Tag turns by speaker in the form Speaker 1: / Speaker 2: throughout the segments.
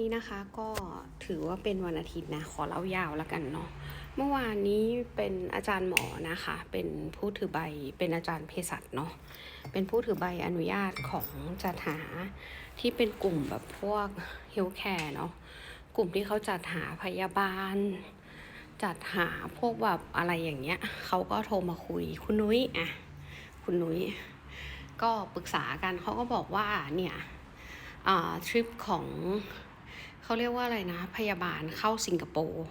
Speaker 1: นี่นะคะก็ถือว่าเป็นวันอาทิตย์นะขอเล่ายาวแล้วกันเนาะเมื่อวานนี้เป็นอาจารย์หมอนะคะ เป็นผู้ถือใบเป็นอาจารย์เภสัชเนาะเป็นผู้ถือใบอนุญาตของจัดหาที่เป็นกลุ่มแบบพวกเฮลท์แคร์เนาะกลุ่มที่เขาจัดหาพยาบาล จัดหาพวกแบบอะไรอย่างเงี้ยเขาก็โทรมาคุยคุณนุ้ยอะคุณนุ้ยก็ปรึกษากันเขาก็บอกว่าเนี่ยทริปของ เขาเรียกว่าอะไรนะ พยาบาลเข้าสิงคโปร์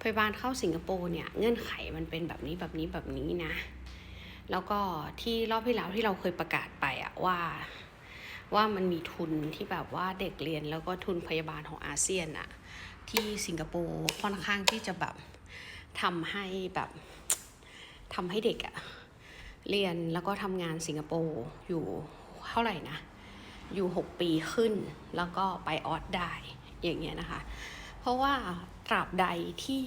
Speaker 1: พยาบาลเข้าสิงคโปร์เนี่ยเงื่อนไขมันเป็นแบบนี้แบบนี้แบบนี้นะ แล้วก็ที่รอบที่แล้วที่เราเคยประกาศไปอะว่าว่ามันมีทุนที่แบบว่าเด็กเรียนแล้วก็ทุนพยาบาลของอาเซียนอะที่สิงคโปร์ค่อนข้างที่จะแบบทำให้แบบทำให้เด็กอะเรียนแล้วก็ทำงานสิงคโปร์อยู่เท่าไหร่นะ อยู่ 6 ปีขึ้นแล้วก็ไปออสได้ อย่างเงี้ยนะคะ เพราะว่าตราบใดที่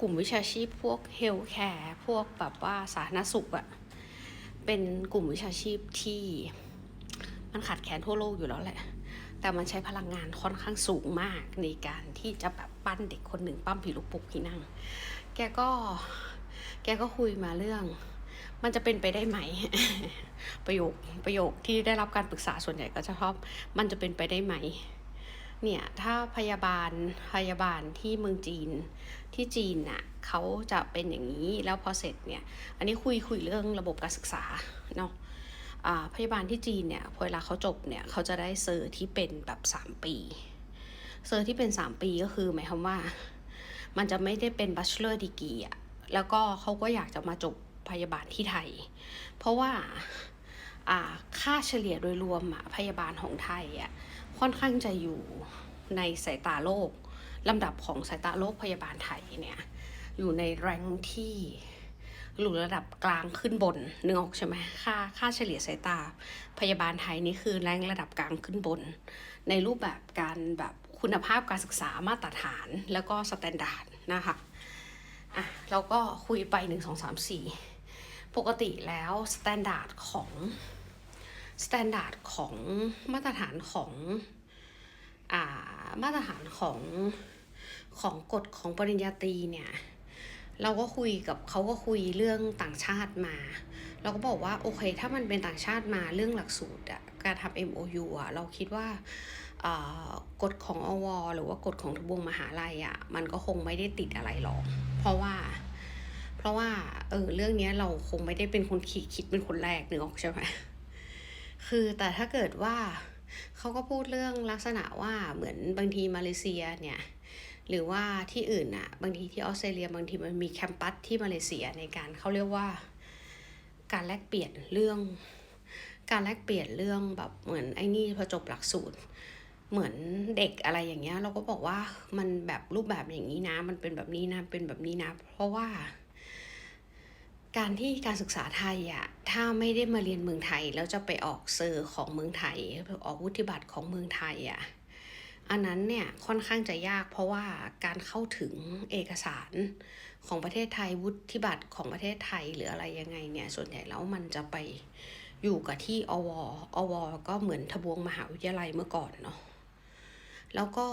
Speaker 1: กลุ่มวิชาชีพพวกเฮลท์แคร์พวกแบบว่าสาธารณสุขอะเป็นกลุ่มวิชาชีพที่มันขาดแคลนทั่วโลกอยู่แล้วแหละ แต่มันใช้พลังงานค่อนข้างสูงมากในการที่จะแบบปั้นเด็กคนหนึ่งปั้มผีลูกปุกผีนั่ง แกก็แกก็คุยมาเรื่อง มันจะเป็นไปได้ไหม ประโยคประโยคที่ได้รับการปรึกษาส่วนใหญ่ก็จะชอบมันจะเป็นไปได้ไหม เนี่ยถ้าพยาบาลพยาบาลที่เมืองจีนที่จีนน่ะเขาจะเป็นอย่างนี้แล้วพอเสร็จเนี่ยอันนี้คุยคุยเรื่องระบบการศึกษาเนาะอ่าพยาบาลที่จีนเนี่ยพอเวลาเขาจบเนี่ยเขาจะได้เซอร์ที่เป็นแบบสามปี เซอร์ที่เป็นสามปีก็คือหมายความว่า มันจะไม่ได้เป็นบัชเลอร์ดีกีอะแล้วก็เขาก็อยากจะมาจบพยาบาลที่ไทย เพราะว่าอ่าค่าเฉลี่ยโดยรวมอะพยาบาลของไทยอะ ค่อนข้างจะอยู่ในสายตาโลกลำดับของสายตาโลกพยาบาลไทยเนี่ยอยู่ในแรงที่อยู่ระดับกลางขึ้นบนนึกออกใช่ไหมค่าค่าเฉลี่ยสายตาพยาบาลไทยนี่คือแรงระดับกลางขึ้นบน ในรูปแบบการแบบคุณภาพการศึกษามาตรฐานแล้วก็สแตนดาร์ดนะคะอะเราก็คุยไปหนึ่งสองสามสี่ปกติแล้วสแตนดาร์ดของ สแตนดาร์ดของมาตรฐานของอ่ามาตรฐานของของกฎของปริญญาตรีเนี่ยเราก็คุยกับเขาก็คุยเรื่องต่างชาติมา เราก็บอกว่าโอเค ถ้ามันเป็นต่างชาติมาเรื่องหลักสูตรอะการทำ MOU อะเราคิดว่าากฎของอว หรือว่ากฎของทบวงมหาลัยอะมันก็คงไม่ได้ติดอะไรหรอก เพราะว่า เพราะว่าเออเรื่องนี้เราคงไม่ได้เป็นคนคิดคิดเป็นคนแรกนึกออกใช่ไหม คือแต่ถ้าเกิดว่าเขาก็พูดเรื่องลักษณะว่าเหมือนบางทีมาเลเซียเนี่ยหรือว่าที่อื่นอะบางทีที่ออสเตรเลียบางทีมันมีแคมปัสที่มาเลเซียในการเขาเรียกว่า การแลกเปลี่ยนเรื่อง การแลกเปลี่ยนเรื่องแบบเหมือนไอ้นี่พอจบหลักสูตร เหมือนเด็กอะไรอย่างเงี้ย เราก็บอกว่ามันแบบรูปแบบอย่างนี้นะ มันเป็นแบบนี้นะเป็นแบบนี้นะ เพราะว่า การที่การศึกษาไทยอะถ้าไม่ได้มาเรียนเมืองไทย แล้วจะไปออกเซอร์ของเมืองไทย ออกวุฒิบัตรของเมืองไทยอะอันนั้นเนี่ยค่อนข้างจะยากเพราะว่าการเข้าถึงเอกสารของประเทศไทยวุฒิบัตรของประเทศไทยหรืออะไรยังไงเนี่ยส่วนใหญ่แล้วมันจะไปอยู่กับที่อวอวก็เหมือนทบวงมหาวิทยาลัยเมื่อก่อนเนาะแล้วก็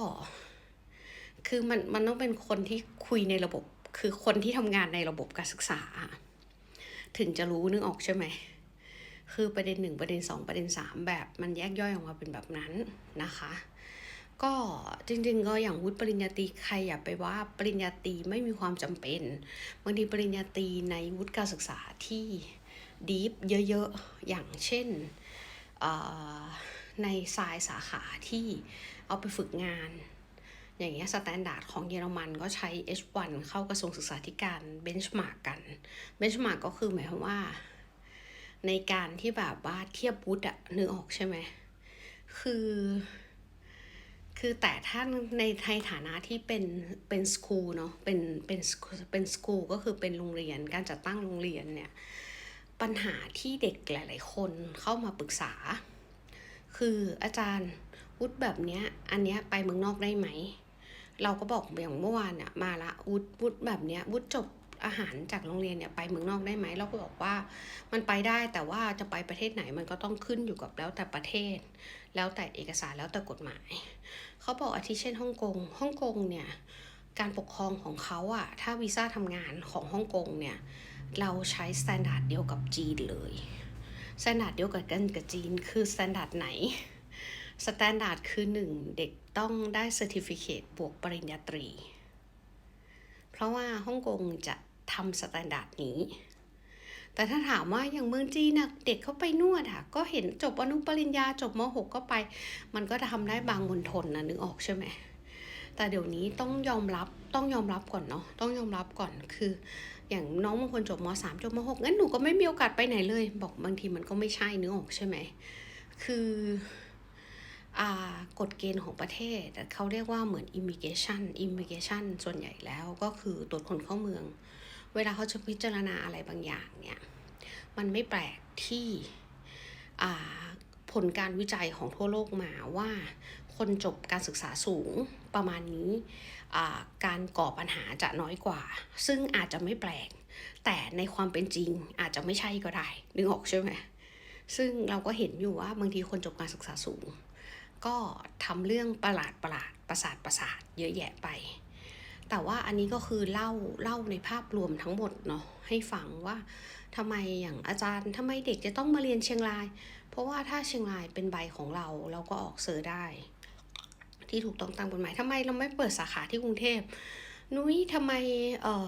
Speaker 1: คือมันมันต้องเป็นคนที่คุยในระบบ คือคนที่ทำงานในระบบการศึกษา ถึงจะรู้นึกออกใช่ไหม คือประเด็นหนึ่งประเด็นสองประเด็นสามแบบมันแยกย่อยออกมาเป็นแบบนั้นนะคะ ก็จริงๆก็อย่างวุฒิปริญญาตรีใครอย่าไปว่าปริญญาตรีไม่มีความจำเป็นบางทีปริญญาตรีในวุฒิการศึกษาที่ดีฟเยอะๆ อย่างเช่นในสายสาขาที่เอาไปฝึกงาน อย่างเงี้ยสแตนดาร์ดของเยอรมันก็ใช้ H1 เข้ากระทรวงศึกษาธิการเบนช์มาร์กกันเบนช์มาร์กก็คือหมายความว่า ในการที่แบบว่าเทียบวุฒิอะนึกออกใช่ไหมคือ คือแต่ถ้าในในฐานะที่เป็นเป็นสคูลเนาะเป็นเป็นเป็นสคูลก็คือเป็นโรงเรียนการจัดตั้งโรงเรียนเนี่ยปัญหาที่เด็กหลาย ๆ คนเข้ามาปรึกษา คืออาจารย์วุฒิแบบเนี้ยอันเนี้ยไปเมืองนอกได้ไหม เราก็บอกอย่างเมื่อวานอะมาละวุฒิวุฒิแบบเนี้ยวุฒิจบอาหารจากโรงเรียนเนี่ยไปเมืองนอกได้ไหมเราก็บอกว่ามันไปได้แต่ว่าจะไปประเทศไหนมันก็ต้องขึ้นอยู่กับแล้วแต่ประเทศ แล้วแต่เอกสารแล้วแต่กฎหมาย เขาบอกอาทิเช่นฮ่องกงฮ่องกงเนี่ยการปกครองของเขาอะถ้าวีซ่าทำงานของฮ่องกงเนี่ยเราใช้สแตนดาร์ดเดียวกับจีนเลยสแตนดาร์ดเดียวกับกันกับจีน คือสแตนดาร์ดไหน สแตนดาร์ดคือหนึ่งเด็กต้องได้เซอร์ติฟิเคตบวกปริญญาตรี เพราะว่าฮ่องกงจะทำสแตนดาร์ดนี้ แต่ถ้าถามว่าอย่างเมืองจีนนะเด็กเขาไปนวดอะก็เห็นจบอนุปริญญาจบม .6 ก็ไป มันก็จะทำได้บางมณฑลนะนึกออกใช่ไหมแต่เดี๋ยวนี้ต้องยอมรับต้องยอมรับก่อนเนาะต้องยอมรับก่อนคือ อย่างน้องบางคนจบม .3 จบม .6 งั้นหนูก็ไม่มีโอกาสไปไหนเลย บอกบางทีมันก็ไม่ใช่นึกออกใช่ไหมคือ กฎเกณฑ์ของประเทศเขาเรียกว่าเหมือน immigration immigration ส่วนใหญ่แล้วก็คือตรวจคนเข้าเมือง เวลาเขาจะพิจารณาอะไรบางอย่างเนี่ย มันไม่แปลกที่ผลการวิจัยของทั่วโลกมาว่า คนจบการศึกษาสูงประมาณนี้ การก่อปัญหาจะน้อยกว่า ซึ่งอาจจะไม่แปลก แต่ในความเป็นจริงอาจจะไม่ใช่ก็ได้ นึกออกใช่ไหมซึ่งเราก็เห็นอยู่ว่าบางทีคนจบการศึกษาสูง ก็ทำเรื่องประหลาดประหลาดประสาทประสาทเยอะแยะไป แต่ว่าอันนี้ก็คือเล่าเล่าในภาพรวมทั้งหมดเนาะให้ฟังว่าทำไมอย่างอาจารย์ทำไมเด็กจะต้องมาเรียนเชียงราย เพราะว่าถ้าเชียงรายเป็นใบของเราเราก็ออกเซอร์ได้ ที่ถูกต้องตามกฎหมายทำไมเราไม่เปิดสาขาที่กรุงเทพนุ้ยทำไมเออ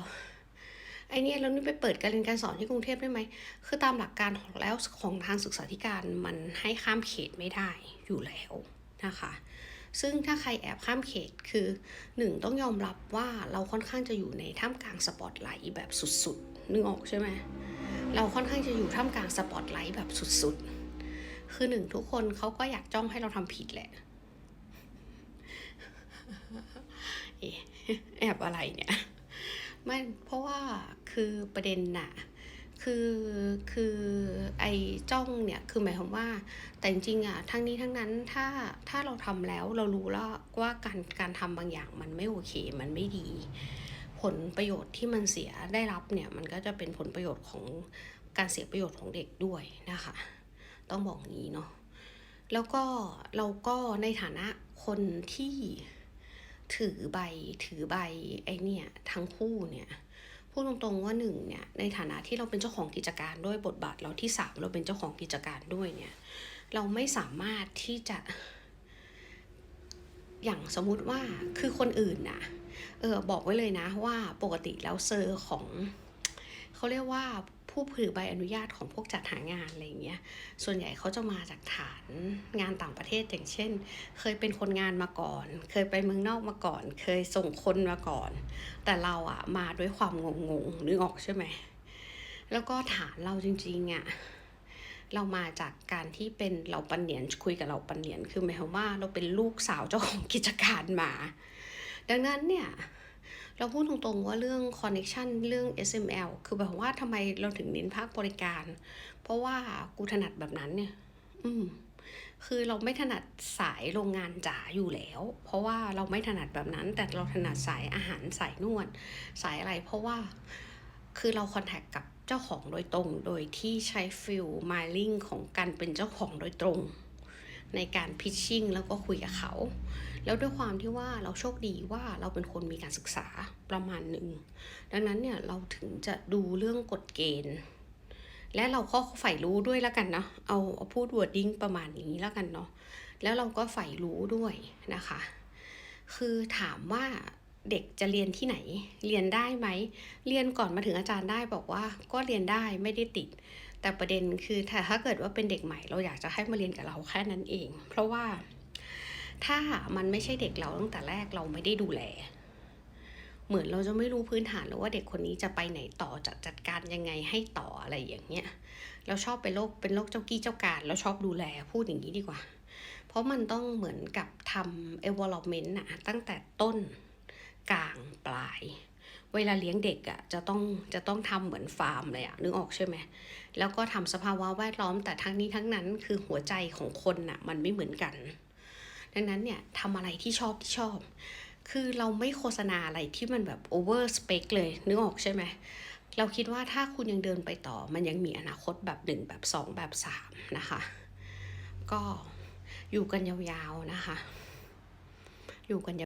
Speaker 1: ไอเนี่ยเรานี่ไปเปิดการเรียนการสอนที่กรุงเทพได้ไหม คือตามหลักการของแล้วของทางศึกษาธิการมันให้ข้ามเขตไม่ได้อยู่แล้ว นะคะ ซึ่งถ้าใครแอบข้ามเขตคือหนึ่งต้องยอมรับว่าเราค่อนข้างจะอยู่ในท่ามกลางสปอตไลท์แบบสุดๆ นึกออกใช่ไหมเราค่อนข้างจะอยู่ท่ามกลางสปอตไลท์แบบสุดๆ คือหนึ่งทุกคนเขาก็อยากจ้องให้เราทำผิดแหละเอ๊ะแอบอะไรเนี่ย ไม่ เพราะว่าคือประเด็นน่ะ คือคือไอ้จ้องเนี่ยคือหมายความว่า แต่จริงๆอะทั้งนี้ทั้งนั้นถ้าถ้าเราทำแล้วเรารู้แล้วว่าการการทำบางอย่างมันไม่โอเคมันไม่ดี ผลประโยชน์ที่มันเสียได้รับเนี่ยมันก็จะเป็นผลประโยชน์ของการเสียประโยชน์ของเด็กด้วยนะคะ ต้องบอกงี้เนาะแล้วก็เราก็ในฐานะคนที่ถือใบถือใบไอเนี่ยทั้งคู่เนี่ย พูดตรงๆว่าหนึ่งเนี่ยในฐานะที่เราเป็นเจ้าของกิจการด้วยบทบาทเราที่สามเราเป็นเจ้าของกิจการด้วยเนี่ยเราไม่สามารถที่จะ อย่างสมมุติว่าคือคนอื่นน่ะเออบอกไว้เลยนะว่าปกติแล้วเซอร์ของ เขาเรียกว่าผู้ถือใบอนุญาตของพวกจัดหางานอะไรอย่างเงี้ย ส่วนใหญ่เขาจะมาจากฐานงานต่างประเทศอย่างเช่น เคยเป็นคนงานมาก่อน เคยไปเมืองนอกมาก่อน เคยส่งคนมาก่อน แต่เราอะมาด้วยความงงงๆนึกออกใช่ไหม แล้วก็ฐานเราจริงๆอะเรามาจากการที่เป็นเราปันเหนียนคุยกับเราปันเหนียนคือหมายความว่าเราเป็นลูกสาวเจ้าของกิจการมา ดังนั้นเนี่ย เราพูดตรงๆว่าเรื่อง connection เรื่อง SML คือแบบว่าทำไมเราถึงเน้นภาคบริการ เพราะว่ากูถนัดแบบนั้นเนี่ย อืมคือเราไม่ถนัดสายโรงงานจ๋าอยู่แล้ว เพราะว่าเราไม่ถนัดแบบนั้น แต่เราถนัดสายอาหารสายนวดสายอะไร เพราะว่าคือเราคอนแทคกับเจ้าของโดยตรง โดยที่ใช้ฟิลมายลิงของการเป็นเจ้าของโดยตรง ในการพิชชิ่งแล้วก็คุยกับเขา แล้วด้วยความที่ว่าเราโชคดีว่าเราเป็นคนมีการศึกษาประมาณหนึ่ง ดังนั้นเนี่ยเราถึงจะดูเรื่องกฎเกณฑ์ และเราก็ใฝ่รู้ด้วยแล้วกันเนาะเอาเอาพูดวอร์ดิ้งประมาณนี้แล้วกันเนาะ แล้วเราก็ใฝ่รู้ด้วยนะคะ คือถามว่าเด็กจะเรียนที่ไหน เรียนได้ไหม เรียนก่อนมาถึงอาจารย์ได้บอกว่า ก็เรียนได้ไม่ได้ติด แต่ประเด็นคือถ้าถ้าเกิดว่าเป็นเด็กใหม่ เราอยากจะให้มาเรียนกับเราแค่นั้นเอง เพราะว่า ถ้ามันไม่ใช่เด็กเราตั้งแต่แรกเราไม่ได้ดูแล เหมือนเราจะไม่รู้พื้นฐานเลยว่าเด็กคนนี้จะไปไหนต่อจะจัดการยังไงให้ต่ออะไรอย่างเงี้ยเราชอบเป็นโรคเป็นโรคเจ้ากี้เจ้าการเราชอบดูแลพูดอย่างนี้ดีกว่า เพราะมันต้องเหมือนกับทำ development นะตั้งแต่ต้นกลางปลาย เวลาเลี้ยงเด็กอะ่ะจะต้องจะต้องทำเหมือนฟาร์มเลยอะ่ะนึกออกใช่ไหมแล้วก็ทำสภาวะแวดล้อมแต่ทั้งนี้ทั้งนั้นคือหัวใจของคนน่ะมันไม่เหมือนกัน ดังนั้นเนี่ยทำอะไรที่ชอบที่ชอบ คือเราไม่โฆษณาอะไรที่มันแบบโอเวอร์สเปคเลย นึกออกใช่ไหมเราคิดว่าถ้าคุณยังเดินไปต่อ มันยังมีอนาคตแบบหนึ่งแบบสองแบบสามนะคะ ก็อยู่กันยาวๆนะคะ อยู่กันยาว